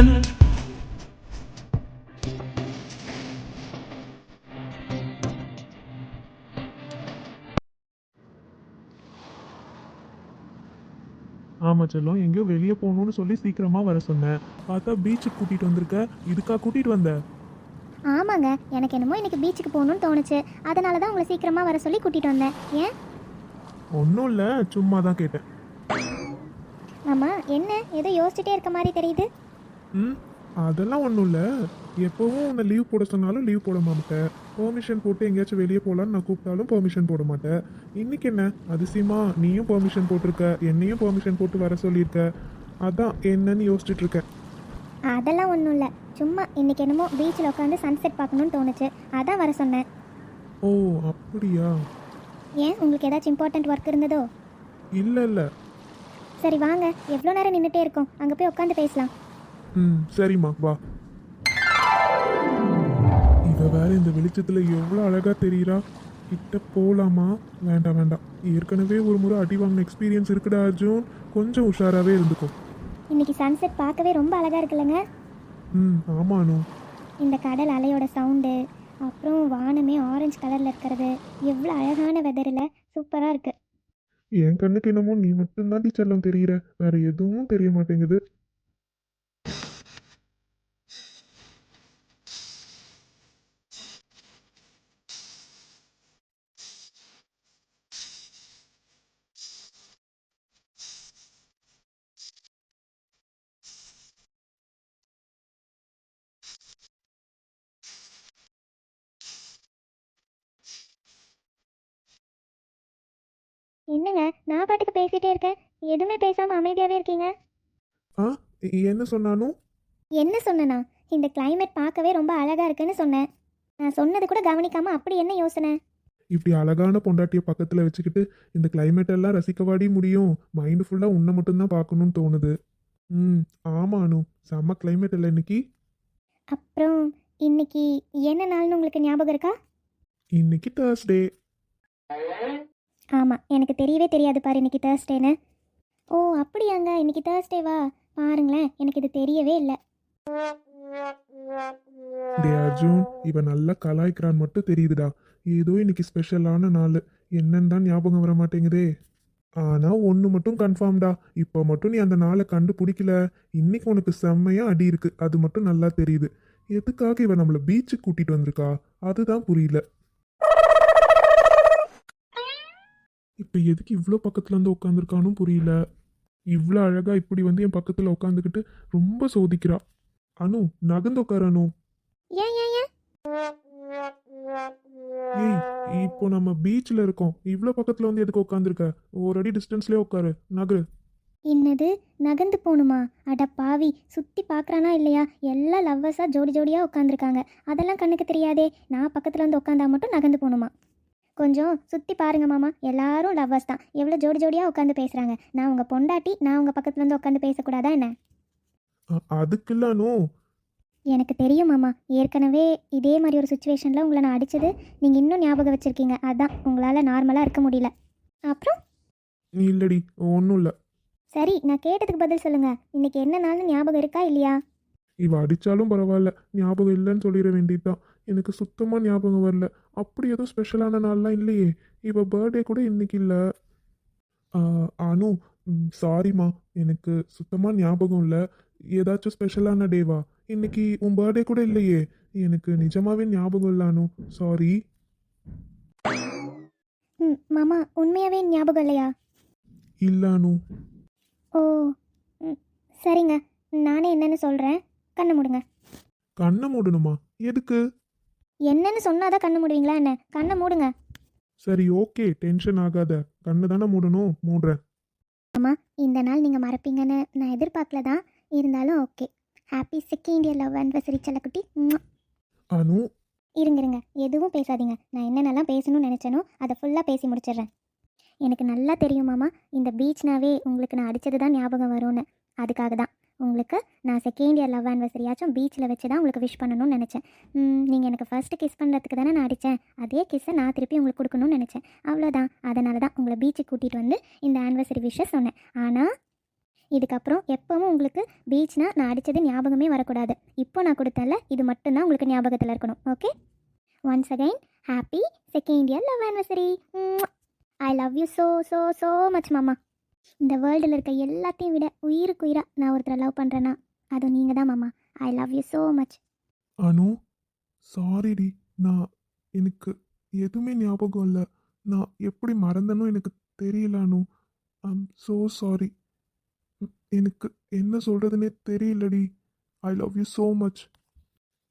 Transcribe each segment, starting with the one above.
காதல் ஆமா செல்லம் எங்கேயோ வெளியே போகணும்னு சொல்லி சீக்கிரமா வர சொன்னேன். பார்த்தா பீச்சுக்கு கூட்டிட்டு வந்திருக்க. இதுக்கா கூட்டிட்டு வந்த? ஆமாங்க எனக்கு என்னமோ இன்னைக்கு பீச்சுக்கு போகணும்னு தோணுச்சு. அதனால தான் உங்களை சீக்கிரமாக வர சொல்லி கூட்டிகிட்டு வந்தேன். ஏன்? ஒன்றும் இல்லை சும்மா தான் கேட்டேன். மாமா என்ன? ஏதோ யோசிச்சுட்டே இருக்க மாதிரி தெரியுது. ம்? அதெல்லாம் ஒன்றும் இல்லை. எப்போவும் உன்னை லீவ் போட சொன்னாலும் லீவ் போட மாட்டேன். பெர்மிஷன் போட்டு எங்கேயாச்சும் வெளியே போகலான்னு நான் கூப்பிட்டாலும் பெர்மிஷன் போட மாட்டேன். இன்னைக்கு என்ன? அதிசயமா நீயும் பெர்மிஷன் போட்டிருக்க என்னையும் பெர்மிஷன் போட்டு வர சொல்லியிருக்க. அதான் என்னன்னு யோசிச்சுட்டு இருக்கேன். அதெல்லாம் ஒன்றும் இல்லை. சும்மா இன்னைக்கு என்னமோ பீச்சில் உட்காந்து சன்செட் பார்க்கணும்னு தோணுச்சு. அதான் வர சொன்னேன். ஓ அப்படியா? ஏன்? உங்களுக்கு ஏதாச்சும் இம்பார்ட்டன்ட் ஒர்க் இருந்ததோ? இல்லை இல்லை. சரி வாங்க. எவ்வளோ நேரம் நின்றுட்டே இருக்கோம். அங்கே போய் உட்காந்து பேசலாம். ம். சரிம்மா வா. இவ வேற இந்த வெளிச்சத்துல எவ்வளோ அழகா தெரியுறா. கிட்ட போலாமா? வேண்டாம் வேண்டாம். ஏற்கனவே ஒரு முறை அடி வாங்கின எக்ஸ்பீரியன்ஸ் இருக்குடா அர்ஜுன். கொஞ்சம் உஷாராவே இருந்துக்கும் இன்னைக்கு சன்செட் பார்க்கவே ரொம்ப அழகாக இருக்குல்லங்க. ம் ஆமானு இந்த கடல் அலையோட சவுண்டு அப்புறம் வானமே ஆரஞ்சு கலரில் இருக்கிறது. எவ்வளோ அழகான வெதரில் சூப்பராக இருக்குது என் கண்ணுக்கு என்னமோ நீ மட்டும்தான் செல்லம் தெரியுற. வேற எதுவும் தெரிய மாட்டேங்குது. என்னங்க? நான் பாட்டுக்கு பேசிகிட்டே இருக்கேன். எதுவுமே பேசாமல் அமைதியாகவே இருக்கீங்க? ஆ என்ன சொன்னானும் என்ன சொன்னேனா? இந்த climate பார்க்கவே ரொம்ப அழகாக இருக்குன்னு சொன்னேன். நான் சொன்னது கூட கவனிக்காமல் அப்படி என்ன யோசனை? இப்படி அழகான பொண்டாட்டிய பக்கத்துல வச்சுக்கிட்டு இந்த climate எல்லாம் ரசிக்கவாடி முடியும். மைண்டு ஃபுல்லா உன்னை மட்டும்தான் பார்க்கணும்னு தோணுது. ம் ஆமானு செம்ம climate இல்லை இன்னைக்கு. அப்புறம் இன்னைக்கு என்ன நாள்னு உங்களுக்கு ஞாபகம் இருக்கா? இன்னைக்கு தேர்ஸ்டே ஆமாம் எனக்கு தெரியவே தெரியாது பாரு இன்னைக்கு தேர்ஸ்டேன்னு ஓ அப்படியாங்க இன்னைக்கு தேர்ஸ்டேவா பாருங்களேன் எனக்கு இது தெரியவே இல்லை. டே அர்ஜுன் இவன் நல்லா கலாய்க்கிறான் மட்டும் தெரியுதுடா. ஏதோ இன்னைக்கு ஸ்பெஷலான நாள். என்னன்னு தான் ஞாபகம் வர மாட்டேங்குதே. ஆனால் ஒன்று மட்டும் கன்ஃபார்ம்டா இப்போ மட்டும் நீ அந்த நாளை கண்டுபிடிக்கல. இன்னைக்கு உனக்கு செம்மையாக அடி இருக்குது அது மட்டும் நல்லா தெரியுது. எதுக்காக இவன் நம்மளை பீச்சுக்கு கூட்டிகிட்டு வந்திருக்கா? அதுதான் புரியல. இப்போ எதுக்கு இவ்வளோ பக்கத்துல இருந்து உட்காந்துருக்கானும் புரியல. இவ்வளோ அழகா இப்படி வந்து என் பக்கத்துல உட்காந்துக்கிட்டு ரொம்ப சோதிக்கிறா. அனு நகர்ந்து உட்காரு அனு. ஏய் இப்போ நம்ம பீச்ல இருக்கோம். இவ்வளோ பக்கத்துல வந்து எதுக்கு உட்காந்துருக்க ஒரு அடி டிஸ்டன்ஸ்லயே உட்காரு நகரு. என்னது? நகர்ந்து போகணுமா அட பாவி சுற்றி பார்க்குறானா இல்லையா? எல்லாம் லவ்வர்ஸாக ஜோடி ஜோடியாக உட்காந்துருக்காங்க அதெல்லாம் கண்ணுக்கு தெரியாதே. நான் பக்கத்தில் வந்து உட்காந்தா மட்டும் நகர்ந்து போகணுமா கொஞ்சம் சுற்றி பாருங்க மாமா. எல்லாரும் லவ்வர்ஸ் தான். எவ்வளோ ஜோடி ஜோடியாக உட்காந்து பேசுகிறாங்க நான் உங்கள் பொண்டாட்டி நான் உங்கள் பக்கத்தில் வந்து உட்காந்து பேசக்கூடாதா என்ன? அ- அதுக்கு இல்ல அனு எனக்கு தெரியும் மாமா. ஏற்கனவே இதே மாதிரி ஒரு சுச்சுவேஷனில் உங்களை நான் அடித்தது நீங்கள் இன்னும் ஞாபகம் வச்சுருக்கீங்க. அதான் உங்களால் நார்மலாக இருக்க முடியல. அப்புறம்? இல்லடி ஒன்றும் இல்லை. சரி நான் கேட்டதுக்கு பதில் சொல்லுங்கள் இன்றைக்கி என்ன நாள்னு ஞாபகம் இருக்கா இல்லையா? இவ அடிச்சாலும் பரவாயில்ல. ஞாபகம் இல்லைன்னு சொல்லிட வேண்டியதுதான். எனக்கு சுத்தமா ஞாபகம் வரல. அப்படி எதுவும் ஸ்பெஷலான நாள்லாம் இல்லையே. இவ பர்த்டே கூட இன்னைக்கு இல்லை. அனு சாரிம்மா எனக்கு சுத்தமா ஞாபகம் இல்லை. ஏதாச்சும் ஸ்பெஷலான டேவா இன்னைக்கு உன் பர்த்டே கூட இல்லையே. எனக்கு நிஜமாவே ஞாபகம் இல்லை அனு. சாரி மாமா உண்மையாகவே ஞாபகம் இல்லையா? இல்ல அனு. ஓ சரிங்க. நானே என்னன்னு சொல்கிறேன் கண்ணை மூடுங்க. கண்ணை மூடணுமா? எதுக்கு? என்னன்னு சொன்னாதான் கண்ணை மூடுவீங்களா என்ன? கண்ணை மூடுங்க. சரி ஓகே. டென்ஷன் ஆகாத. கண்ணு தானே மூடணும்? மூடுறேன். இந்த நாள் நீங்கள் மறப்பீங்கன்னு நான் எதிர்பார்க்கல தான் இருந்தாலும் okay. Happy second year love anniversary செல்லக்குட்டி. அனு. இருங்க இருங்க. எதுவும் பேசாதீங்க. நான் என்னென்னலாம் பேசணும்னு நினச்சேனோ அதை ஃபுல்லாக பேசி முடிச்சிடுறேன். எனக்கு நல்லா தெரியும் மாமா. இந்த பீச்னாவே உங்களுக்கு நான் அடித்தது தான் ஞாபகம் வரும்னு. அதுக்காக தான் உங்களுக்கு நான் செகண்ட் இயர் லவ் ஆனிவர்சரியாச்சும் பீச்சில் வச்சு தான் உங்களுக்கு விஷ் பண்ணணும்னு நினச்சேன். நீங்கள் எனக்கு ஃபஸ்ட்டு கிஸ் பண்ணுறதுக்கு தானே நான் அடித்தேன் அதே கிஸ்ஸை நான் திருப்பி உங்களுக்கு கொடுக்கணும்னு நினச்சேன். அவ்வளோதான் அதனால தான் உங்களை பீச்சுக்கு கூட்டிகிட்டு வந்து இந்த ஆனிவர்சரி விஷ்ஷை சொன்னேன். ஆனால் இதுக்கப்புறம் எப்பவும் உங்களுக்கு பீச்னா நான் அடித்தது ஞாபகமே வரக்கூடாது. இப்போ நான் கொடுத்தேன்ல இது மட்டும்தான் உங்களுக்கு ஞாபகத்தில் இருக்கணும். Okay once again happy second year love anniversary I love you so so so much மாமா. இந்த வேர்ல்டில் இருக்க எல்லாத்தையும் விட உயிருக்கு உயிராக நான் ஒருத்தரை லவ் பண்ணுறேன்னா அது நீங்கள் தான் மாமா. I love you so much Anu சாரிடி நான் எனக்கு எதுவுமே ஞாபகம் இல்லை. நான் எப்படி மறந்தனோ எனக்கு தெரியல அனு. ஐம் ஸோ சாரி எனக்கு என்ன சொல்கிறதுனே தெரியலடி I love you so much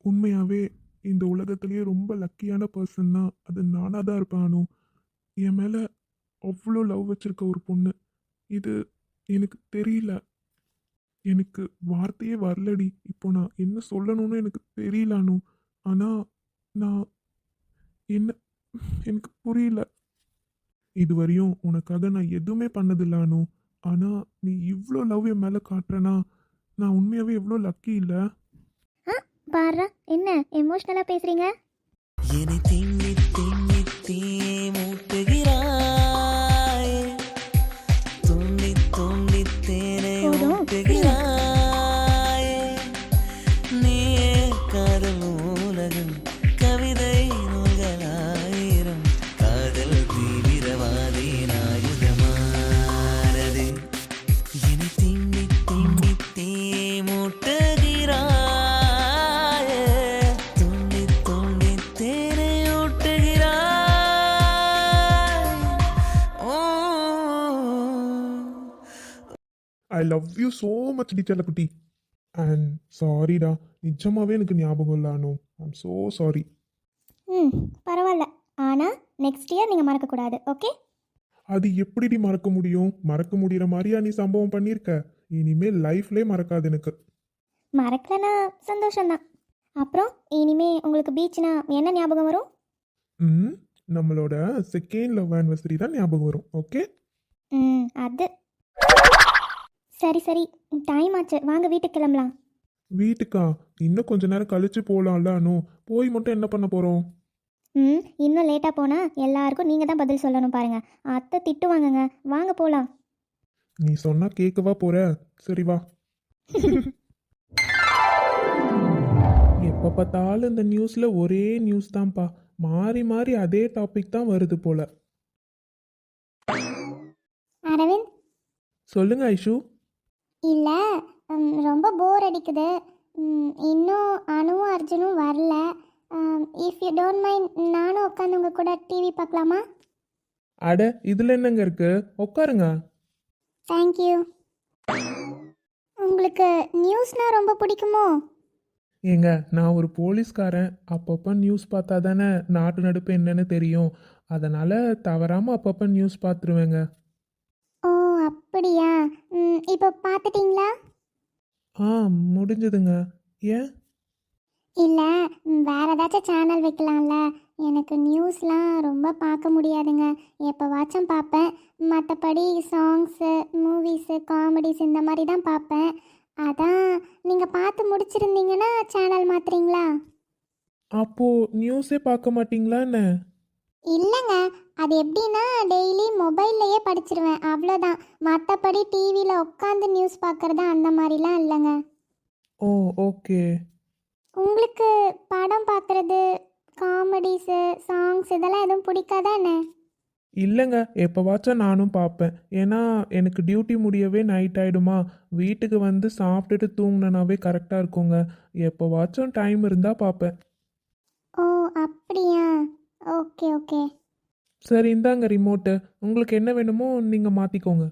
உண்மையாகவே இந்த உலகத்துலேயே ரொம்ப லக்கியான பர்சன்னா அது நானாக தான் இருப்பேன் அனு. என் மேலே அவ்வளோ லவ் வச்சுருக்க ஒரு பொண்ணு. இது எனக்கு தெரியல. எனக்கு வார்த்தையே வரலடி. இப்போ நான் என்ன சொல்லணும்னு எனக்கு தெரியல அனு. ஆனால் நான் என்ன எனக்கு புரியல. இதுவரையும் உனக்காக நான் எதுவுமே பண்ணதில்ல அனு. ஆனால் நீ இவ்வளோ லவ் என் மேலே காட்டுறனா நான் உண்மையாகவே எவ்வளோ லக்கி இல்லை? பாரு என்ன எமோஷ்னலாக பேசுகிறீங்க என்னை திண்ணி திண்ணி love you so much teacher குட்டி. அண்ட் சாரிடா நிஜமாவே எனக்கு ஞாபகம் இல்லை அனு. ஐம் ஸோ சாரி ம் பரவாயில்ல ஆனால் நெக்ஸ்ட் இயர் நீங்கள் மறக்கக்கூடாது ஓகே அது எப்படிடி மறக்க முடியும்? மறக்க முடிகிற மாதிரியா நீ சம்பவம் பண்ணியிருக்க இனிமேல் லைஃப்லே மறக்காது எனக்கு. மறக்கலனா சந்தோஷம்தான். அப்புறம் இனிமே உங்களுக்கு பீச்னா என்ன ஞாபகம் வரும்? ம் நம்மளோட செகண்ட் லவ் ஆனிவர்சரி தான் ஞாபகம் வரும் ஓகே ம் அது சரி சரி. டைம் ஆச்சு. வாங்க வீட்டுக்கு கிளம்பலாம். வீட்டுக்கா? இன்னும் கொஞ்ச நேரம் கழிச்சு போகலாம்ல அனு. போய் மட்டும் என்ன பண்ண போகிறோம் ம் இன்னும் லேட்டாக போனால் எல்லாருக்கும் நீங்கள் தான் பதில் சொல்லணும் பாருங்கள் அத்தை திட்டுவாங்கங்க. வாங்க போகலாம் நீ சொன்னா கேட்கவா போற? சரி வா. எப்போ பார்த்தாலும் இந்த நியூஸில் ஒரே நியூஸ் தான்ப்பா. மாறி மாறி அதே டாபிக் தான் வருது போல. அரவிந்த்? சொல்லுங்க ஐஷு. இல்லை ரொம்ப போர் அடிக்குது. இன்னும் அணுவும் அர்ஜுனும் வரல. இஃப் யூ டோன்ட் மைண்ட் நானும் உட்காந்து உங்கள் கூட டிவி பார்க்கலாமா? அட இதில் என்னங்க இருக்கு? உட்காருங்க. தேங்க்யூ உங்களுக்கு நியூஸ்னால் ரொம்ப பிடிக்குமோ? ஏங்க நான் ஒரு போலீஸ்காரன். அப்பப்போ நியூஸ் பார்த்தா தானே நாட்டு நடுப்பு என்னன்னு தெரியும். அதனால் தவறாமல் அப்பப்போ நியூஸ் பார்த்துருவேங்க. அப்படியா? ம், இப்போ பார்த்துட்டிங்களா? ஆ முடிஞ்சதுங்க. ஏன்? இல்லை வேற ஏதாச்சும் சேனல் வைக்கலாம்ல. எனக்கு நியூஸ்லாம் ரொம்ப பார்க்க முடியாதுங்க. எப்போவாச்சும் பார்ப்பேன். மற்றபடி சாங்ஸு மூவிஸு காமெடிஸ் இந்த மாதிரி தான் பார்ப்பேன். அதான் நீங்கள் பார்த்து முடிச்சிருந்தீங்கன்னா சேனல் மாத்துறீங்களா? அப்போது நியூஸே பார்க்க மாட்டீங்களா என்ன? இல்லைங்க. அது எப்படின்னா டெய்லி மொபைல்லையே படிச்சிருவேன். அவ்வளோதான் மற்றபடி டிவியில் உட்காந்து நியூஸ் பார்க்குறது அந்த மாதிரிலாம் இல்லைங்க. Oh okay. உங்களுக்கு படம் பார்க்குறது காமெடிஸு சாங்ஸ் இதெல்லாம் எதுவும் பிடிக்காதா என்ன? இல்லைங்க. எப்போவாச்சும் நானும் பார்ப்பேன் ஏன்னா எனக்கு டியூட்டி முடியவே நைட் ஆகிடுமா வீட்டுக்கு வந்து சாப்பிட்டுட்டு தூங்கினாவே கரெக்டாக இருக்குங்க. எப்போவாச்சும் டைம் இருந்தால் பார்ப்பேன் ஓ அப்படியா? Okay okay. சரி இந்தாங்க ரிமோட்டு உங்களுக்கு என்ன வேணுமோ நீங்கள் மாற்றிக்கோங்க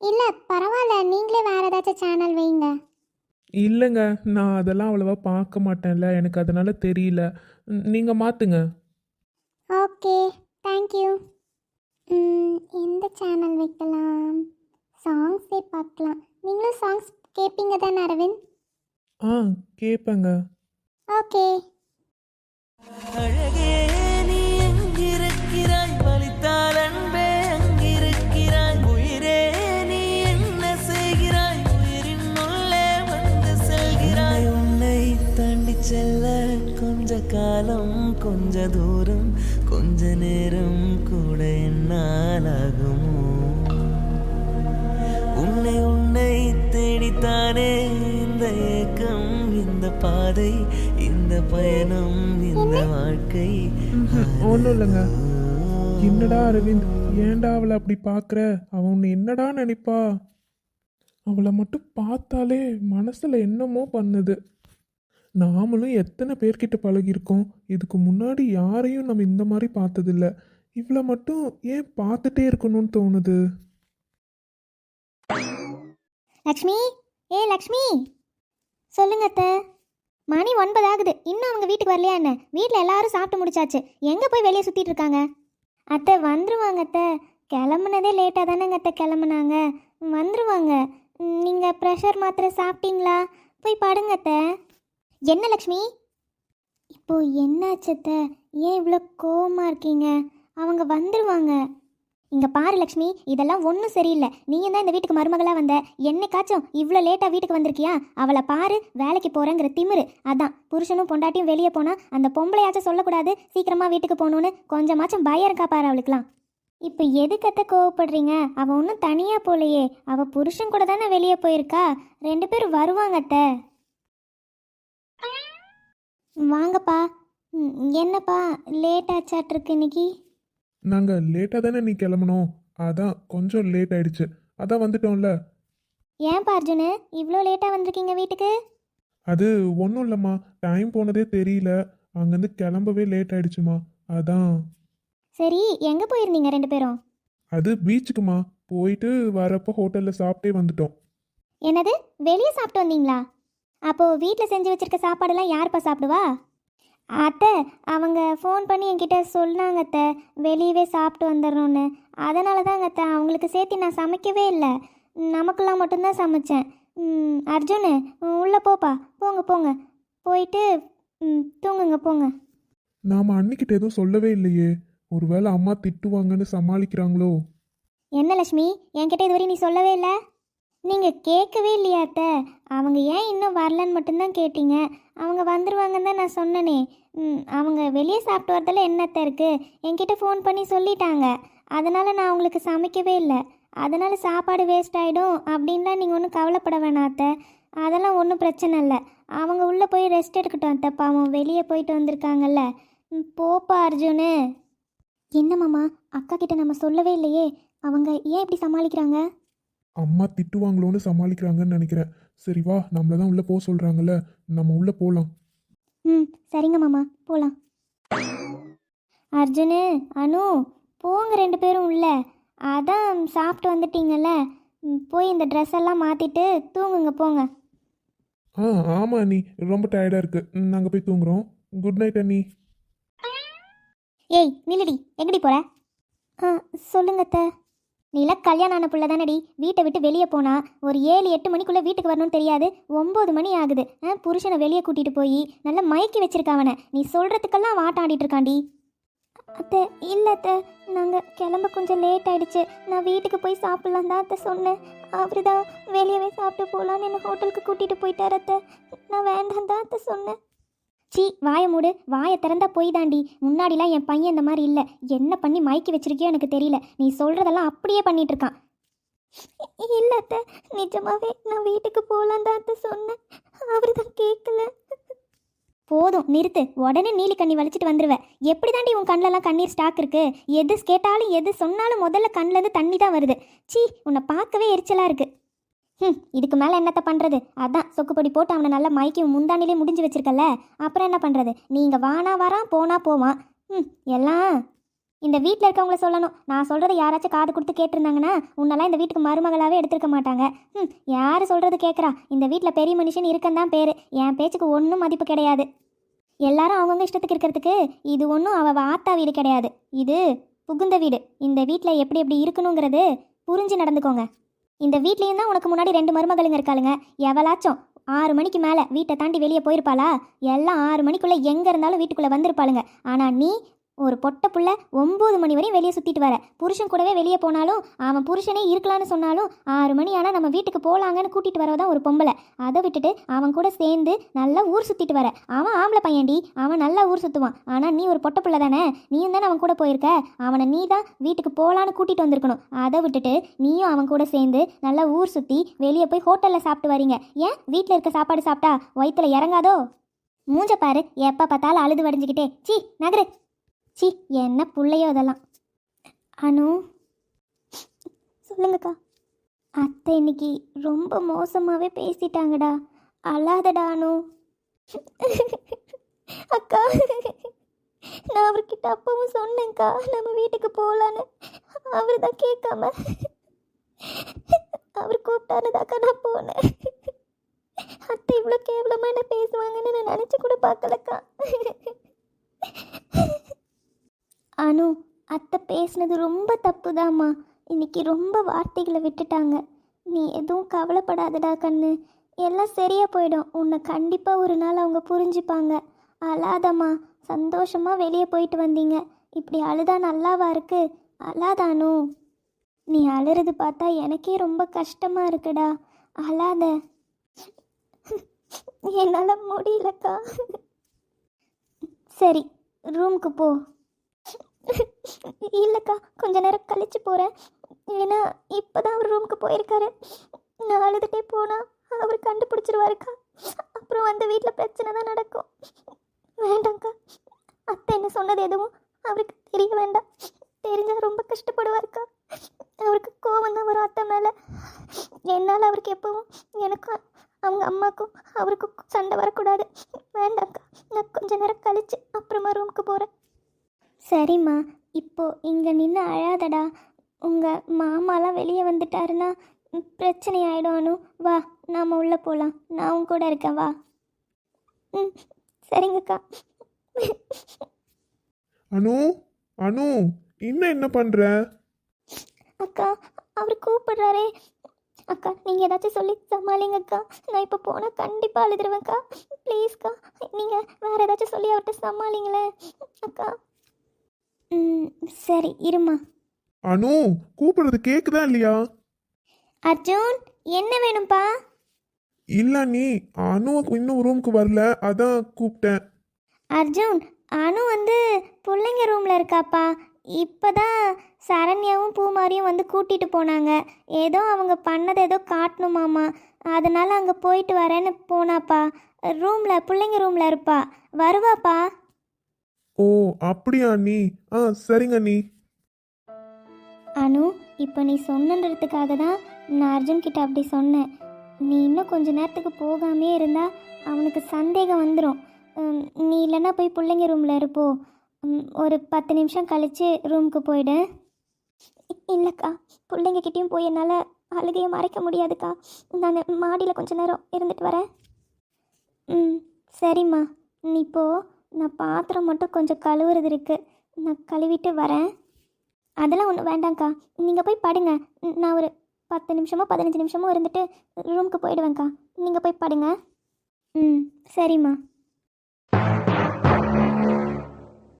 இல்லை பரவாயில்ல. நீங்களே வேறு ஏதாச்சும் சேனல் வைங்க. இல்லைங்க நான் அதெல்லாம் அவ்வளோவா பார்க்க மாட்டேன்ல. எனக்கு அதனால தெரியல. நீங்கள் மாற்றுங்க ஓகே தேங்க்யூ எந்த சேனல் வைக்கலாம்? சாங்ஸே பார்க்கலாம். நீங்களும் சாங்ஸ் கேட்பீங்க தானே அரவிந்த்? ஆ கேட்பேங்க ஓகே. அழகே. நீ எங்கிருக்கிறாய் வலித்தால் அன்பே அங்கிருக்கிறாய். உயிரே நீ என்ன செய்கிறாய்? உயிரின் உள்ளே வந்து செல்கிறாய். உன்னை தாண்டி செல்ல கொஞ்ச காலம் கொஞ்ச தூரம் கொஞ்ச நேரம் கூட என்னால் ஆகுமோ? உன்னை உன்னை தானே இந்த ஏக்கம் இந்த பாதை இந்த பயணம் இந்த வாழ்க்கை. ஒன்றும் இல்லைங்க. என்னடா அரவிந்த்? ஏன்டா அவளை அப்படி பார்க்குற? அவன் உன்னை என்னடா நினைப்பா? அவளை மட்டும் பார்த்தாலே மனசில் என்னமோ பண்ணுது. நாமளும் எத்தனை பேர்கிட்ட பழகியிருக்கோம்? இதுக்கு முன்னாடி யாரையும் நம்ம இந்த மாதிரி பார்த்ததில்ல. இவளை மட்டும் ஏன் பார்த்துட்டே இருக்கணும்னு தோணுது? லக்ஷ்மி? ஏ லக்ஷ்மி? சொல்லுங்க அத்தை. மணி ஒன்பது ஆகுது. இன்னும் அவங்க வீட்டுக்கு வரலையா என்ன? வீட்டில் எல்லாரும் சாப்பிட்டு முடிச்சாச்சு. எங்கே போய் வெளியே சுற்றிட்டு இருக்காங்க? அத்தை வந்துருவாங்க அத்தை. கிளம்புனதே லேட்டாக தானேங்க அத்தை கிளம்புனாங்க. வந்துருவாங்க. நீங்கள் ப்ரெஷர் மாத்திரை சாப்பிட்டீங்களா? போய் படுங்க அத்தை. என்ன லக்ஷ்மி? இப்போது என்னாச்சு அத்தை? ஏன் இவ்வளோ கோவமாக இருக்கீங்க? அவங்க வந்துருவாங்க. இங்க பாரு லக்ஷ்மி இதெல்லாம் ஒன்றும் சரியில்லை. நீயும் தான் இந்த வீட்டுக்கு மருமகளா வந்த. என்னைக்காச்சும் இவ்வளோ லேட்டா வீட்டுக்கு வந்திருக்கியா? அவளை பாரு வேலைக்கு போறேங்கிற திமிரு. அதான் புருஷனும் பொண்டாட்டியும் வெளியே போனா அந்த பொம்பளையாச்சும் சொல்லக்கூடாது சீக்கிரமா வீட்டுக்கு போகணும்னு கொஞ்சமாச்சும் பயம் இருக்கா பாரு அவளுக்குலாம் இப்போ எதுக்கத்த கோவப்படுறீங்க? அவ ஒன்றும் தனியா போலையே. அவ புருஷன் கூட தானே வெளியே போயிருக்கா? ரெண்டு பேரும் வருவாங்க அத்தை. வாங்கப்பா. என்னப்பா லேட் ஆச்சாட்டிருக்கு இன்னைக்கு? நாங்கள் லேட்டாக தானே நீ கிளம்பணும்? அதான் கொஞ்சம் லேட் ஆயிடுச்சு. அதான் வந்துட்டோம்ல. ஏன்பா அர்ஜுனு இவ்வளோ லேட்டாக வந்திருக்கீங்க வீட்டுக்கு? அது ஒன்றும் இல்லைம்மா. டைம் போனதே தெரியல. அங்கேருந்து கிளம்பவே லேட் ஆயிடுச்சுமா. அதான். சரி எங்கே போயிருந்தீங்க ரெண்டு பேரும்? அது பீச்சுக்குமா போயிட்டு வரப்போ ஹோட்டலில் சாப்பிட்டே வந்துட்டோம். என்னது? வெளியே சாப்பிட்டு வந்தீங்களா? அப்போது வீட்டில் செஞ்சு வச்சிருக்க சாப்பாடெல்லாம் யாருப்பா சாப்பிடுவா? அத்தை அவங்க ஃபோன் பண்ணி என்கிட்ட சொன்னாங்க அத்தை. வெளியவே சாப்பிட்டு வந்துடுறோன்னு அதனால தாங்க அத்தை அவங்களுக்கு சேர்த்து நான் சமைக்கவே இல்லை. நமக்கெல்லாம் மட்டும்தான் சமைச்சேன். ம், அர்ஜுனு உள்ளே போப்பா. போங்க போங்க. போயிட்டு ம், தூங்குங்க போங்க. நாம் அன்னிக்கிட்ட எதுவும் சொல்லவே இல்லையே. ஒருவேளை அம்மா திட்டுவாங்கன்னு சமாளிக்கிறாங்களோ? என்ன லக்ஷ்மி என்கிட்ட இதுவரை நீ சொல்லவே இல்லை? நீங்கள் கேட்கவே இல்லையா அத்தை? அவங்க ஏன் இன்னும் வரலன்னு மட்டும்தான் கேட்டீங்க. அவங்க வந்துருவாங்கன்னு தான் நான் சொன்னனே. ம், அவங்க வெளியே சாப்பிட்டு வரதில் என்னத்த இருக்குது என்கிட்ட ஃபோன் பண்ணி சொல்லிட்டாங்க. அதனால் நான் அவங்களுக்கு சமைக்கவே இல்லை. அதனால் சாப்பாடு வேஸ்ட் ஆகிடும் அப்படின்லாம் நீங்கள் ஒன்றும் கவலைப்பட வேணாம் அத்தை. அதெல்லாம் ஒன்றும் பிரச்சனை இல்லை. அவங்க உள்ளே போய் ரெஸ்ட் எடுக்கட்டும் அத்தை. பாவம் வெளியே போயிட்டு வந்திருக்காங்கல்ல. ம், போப்பா அர்ஜுனு. என்ன மாமா? அக்கா கிட்ட நம்ம சொல்லவே இல்லையே. அவங்க ஏன் இப்படி சமாளிக்கிறாங்க? அம்மா திட்டுவாங்களோன்னு சமாளிக்கிறாங்கன்னு நினைக்கிறேன். சரி வா நம்மள தான் உள்ளே போக சொல்கிறாங்கல்ல நம்ம உள்ளே போகலாம் ம் சரிங்க மாமா போகலாம் அர்ஜுனு அனு போங்க ரெண்டு பேரும் உள்ள. அதான் சாப்பிட்டு வந்துட்டீங்கல்ல. ம், போய் இந்த ட்ரெஸ் எல்லாம் மாற்றிட்டு தூங்குங்க போங்க. ஆ ஆமாம் நீ ரொம்ப டயர்டாக இருக்குது நாங்கள் போய் தூங்குறோம். குட் நைட் அண்ணி. ஏய் நில்லுடி. எங்கடி போற? ஆ சொல்லுங்க அத்தை. நீலாம் கல்யாணம் ஆன புள்ள தானடி. வீட்டை விட்டு வெளியே போனா ஒரு ஏழு எட்டு மணிக்குள்ளே வீட்டுக்கு வரணும்னு தெரியாது. ஒம்பது மணி ஆகுது. ஆ புருஷனை வெளியே கூட்டிகிட்டு போய் நல்லா மயக்கி வச்சிருக்காவன நீ சொல்கிறதுக்கெல்லாம் வாட்டாடிட்டு இருக்காண்டி. அத்தை இல்லை அத்தை. நாங்கள் கிளம்ப கொஞ்சம் லேட் ஆயிடுச்சு. நான் வீட்டுக்கு போய் சாப்பிட்லாம் தான் அத்தை சொன்னேன். அவர் தான் வெளியவே சாப்பிட்டு போகலான்னு என்னை ஹோட்டலுக்கு கூட்டிகிட்டு போயிட்டார் அத்தை. நான் வேண்டாம் தான் அத்தை சொன்னேன். சீ வாயை மூடு. வாயை திறந்தா போய் தாண்டி முன்னாடிலாம் என் பையன் இந்த மாதிரி இல்லை. என்ன பண்ணி மயக்கி வச்சிருக்கியோ எனக்கு தெரியல. நீ சொல்கிறதெல்லாம் அப்படியே பண்ணிட்டு இருக்கான். இல்லை அத்தை. நிஜமாவே நான் வீட்டுக்கு போகலாம் தான் அத்தை சொன்னேன். அவர் தான் கேட்கல போதும் நிறுத்து. உடனே நீலி கண்ணி வலிச்சிட்டு வந்துடுவேன் எப்படி தாண்டி உன் கண்ணிலலாம் கண்ணீர் ஸ்டாக் இருக்கு? எது கேட்டாலும் எது சொன்னாலும் முதல்ல கண்ணிலேருந்து தண்ணி தான் வருது. சீ உன்னை பார்க்கவே எரிச்சலாக இருக்குது ம் இதுக்கு மேலே என்னத்தை பண்ணுறது அதான் சொக்குப்பொடி போட்டு அவனை நல்லா மயக்கி முந்தானிலே முடிஞ்சு வச்சிருக்கல அப்புறம் என்ன பண்ணுறது நீங்கள் வானா வரான் போனா போவான். ம் எல்லாம் இந்த வீட்டில் இருக்கவங்கள சொல்லணும். நான் சொல்கிறத யாராச்சும் காது கொடுத்து கேட்டிருந்தாங்கன்னா உன்னெல்லாம் இந்த வீட்டுக்கு மருமகளாகவே எடுத்திருக்க மாட்டாங்க. ம் யார் சொல்கிறது கேட்குறா இந்த வீட்டில் பெரிய மனுஷன் இருக்கந்தான் பேர். என் பேச்சுக்கு ஒன்றும் மதிப்பு கிடையாது. எல்லாரும் அவங்கவுங்க இஷ்டத்துக்கு இருக்கிறதுக்கு இது ஒன்றும் அவள் ஆத்தா வீடு கிடையாது. இது புகுந்த வீடு. இந்த வீட்டில் எப்படி எப்படி இருக்கணுங்கிறது புரிஞ்சு நடந்துக்கோங்க. இந்த வீட்லேயும் தான் உனக்கு முன்னாடி ரெண்டு மருமகளுங்க இருக்காளுங்க. எவளாச்சும் ஆறு மணிக்கு மேலே வீட்டை தாண்டி வெளியே போயிருப்பாளா? எல்லாம் ஆறு மணிக்குள்ளே எங்கே இருந்தாலும் வீட்டுக்குள்ளே வந்திருப்பாளுங்க. ஆனால் நீ ஒரு பொட்டை புள்ள ஒம்பது மணி வரையும் வெளியே சுற்றிட்டு வர. புருஷன் கூடவே வெளியே போனாலும் அவன் புருஷனே இருக்கலான்னு சொன்னாலும் ஆறு மணி ஆனால் நம்ம வீட்டுக்கு போகலாங்கன்னு கூட்டிகிட்டு வரதான் ஒரு பொம்பளை. அதை விட்டுட்டு அவன் கூட சேர்ந்து நல்லா ஊர் சுற்றிட்டு வர. அவன் ஆம்பளை பையன்டி அவன் நல்லா ஊர் சுற்றுவான் ஆனால் நீ ஒரு பொட்டை புள்ள தானே? நீயும் தானே அவன் கூட போயிருக்க? அவனை நீ தான் வீட்டுக்கு போகலான்னு கூட்டிகிட்டு வந்திருக்கணும். அதை விட்டுட்டு நீயும் அவன் கூட சேர்ந்து நல்லா ஊர் சுற்றி வெளியே போய் ஹோட்டலில் சாப்பிட்டு வரீங்க. ஏன்? வீட்டில் இருக்க சாப்பாடு சாப்பிட்டா வயிற்றுல இறங்காதோ? மூஞ்ச பாரு எப்போ பார்த்தாலும் அழுது வடிஞ்சிக்கிட்டே. சி நகரு. சி என்ன பிள்ளையோ அதெல்லாம். அனு சொல்லுங்கக்கா. அத்தை இன்னைக்கு ரொம்ப மோசமாகவே பேசிட்டாங்கடா. அழாதடா அனு. அக்கா நான் அவர்கிட்ட அப்பவும் சொன்னேன்க்கா நம்ம வீட்டுக்கு போகலான்னு அவர் தான் கேட்காம. அவர் கூப்பிட்டாருதாக்கா நான் போனேன். அத்தை இவ்வளோ கேவலமாக என்ன பேசுவாங்கன்னு நான் நினச்சி கூட பார்க்கலக்கா. அனு அத்தை பேசுனது ரொம்ப தப்புதாம்மா. இன்னைக்கு ரொம்ப வார்த்தைகளை விட்டுட்டாங்க. நீ எதுவும் கவலைப்படாதடா கண்ணு. எல்லாம் சரியா போயிடும். உன்னை கண்டிப்பாக ஒரு நாள் அவங்க புரிஞ்சுப்பாங்க. அழாதம்மா. சந்தோஷமாக வெளியே போயிட்டு வந்தீங்க. இப்படி அழுதா நல்லாவா இருக்கு? அழாதானு நீ அழுறது பார்த்தா எனக்கே ரொம்ப கஷ்டமாக இருக்குடா. அழாத. என்னால் முடியலக்கா. சரி ரூமுக்கு போ. இல்லைக்கா கொஞ்ச நேரம் கழிச்சு போகிறேன் ஏன்னா இப்போ தான் அவர் ரூமுக்கு போயிருக்காரு. நான் அழுதுகிட்டே போனால் அவர் கண்டுபிடிச்சிருவாருக்கா. அப்புறம் அந்த வீட்டில் பிரச்சனை தான் நடக்கும். வேண்டாம்க்கா. அத்தை என்ன சொன்னது எதுவும் அவருக்கு தெரிய வேண்டாம். தெரிஞ்சால் ரொம்ப கஷ்டப்படுவாருக்கா. அவருக்கு கோவம் தான் வரும் அத்தை மேலே. என்னால் அவருக்கு எப்பவும் எனக்கும் அவங்க அம்மாக்கும் அவருக்கும் சண்டை வரக்கூடாது. வேண்டாம்க்கா. நான் கொஞ்ச நேரம் கழிச்சு அப்புறமா ரூமுக்கு போகிறேன் சரிம்மா. இப்போ இங்கே நின்று அழாதடா. உங்கள் மாமாலாம் வெளியே வந்துட்டாருன்னா பிரச்சனை ஆயிடும் அனு. வா நாம் உள்ளே போகலாம் நான் உன் கூட இருக்கேன் வா. ம் சரிங்கக்கா. அனு அனு இன்னும் என்ன பண்ற? அக்கா அவர் கூப்பிடுறாரே. அக்கா நீங்கள் ஏதாச்சும் சொல்லி சமாளிங்க அக்கா நான் இப்போ போனால் கண்டிப்பாக அழுதுருவேன்க்கா. ப்ளீஸ்க்கா நீங்கள் வேறு ஏதாச்சும் சொல்லி அவர்கிட்ட சமாளிங்களேன். அக்கா சரி இருமா. அனு கூப்பிடுறது கேக்குதா இல்லையா? அர்ஜுன் என்ன வேணும்ப்பா இல்ல நீ அனு இன்னும் ரூமுக்கு வரல அதான் கூப்பிட்டேன். அர்ஜுன் அனு வந்து பிள்ளைங்க ரூமில் இருக்காப்பா. இப்போ தான் சரண்யாவும் பூமாரியும் வந்து கூட்டிகிட்டு போனாங்க. ஏதோ அவங்க பண்ணதை ஏதோ காட்டணுமாமா. அதனால் அங்கே போயிட்டு வரேன்னு போனாப்பா. ரூமில் பிள்ளைங்க ரூமில் இருப்பா. வருவாப்பா. ஓ அப்படியா நீ ஆ சரிங்க நீ அனு இப்போ நீ சொன்னன்றதுக்காக தான் நான் அர்ஜுன் கிட்ட அப்படி சொன்னேன். நீ இன்னும் கொஞ்ச நேரத்துக்கு போகாமே இருந்தா அவனுக்கு சந்தேகம் வந்துடும் நீ இல்லைன்னா போய் பிள்ளைங்க ரூமில் இருப்போ. ம், ஒரு பத்து நிமிஷம் கழித்து ரூமுக்கு போயிடு. இல்லைக்கா பிள்ளைங்க கிட்டேயும் போய் என்னால் அழுகையை மறைக்க முடியாதுக்கா. நான் மாடியில் கொஞ்ச நேரம் இருந்துட்டு வரேன். ம் சரிம்மா. நீ இப்போ நான் பாத்திரம் மட்டும் கொஞ்சம் கழுவுறது இருக்கு. நான் கழுவிட்டு வரேன். அதெல்லாம் ஒன்றும் வேண்டாங்க்கா நீங்கள் போய் படுங்க. நான் ஒரு பத்து நிமிஷமோ பதினஞ்சு நிமிஷமோ இருந்துட்டு ரூமுக்கு போயிடுவேங்க்கா நீங்கள் போய் படுங்க. ம் சரிம்மா.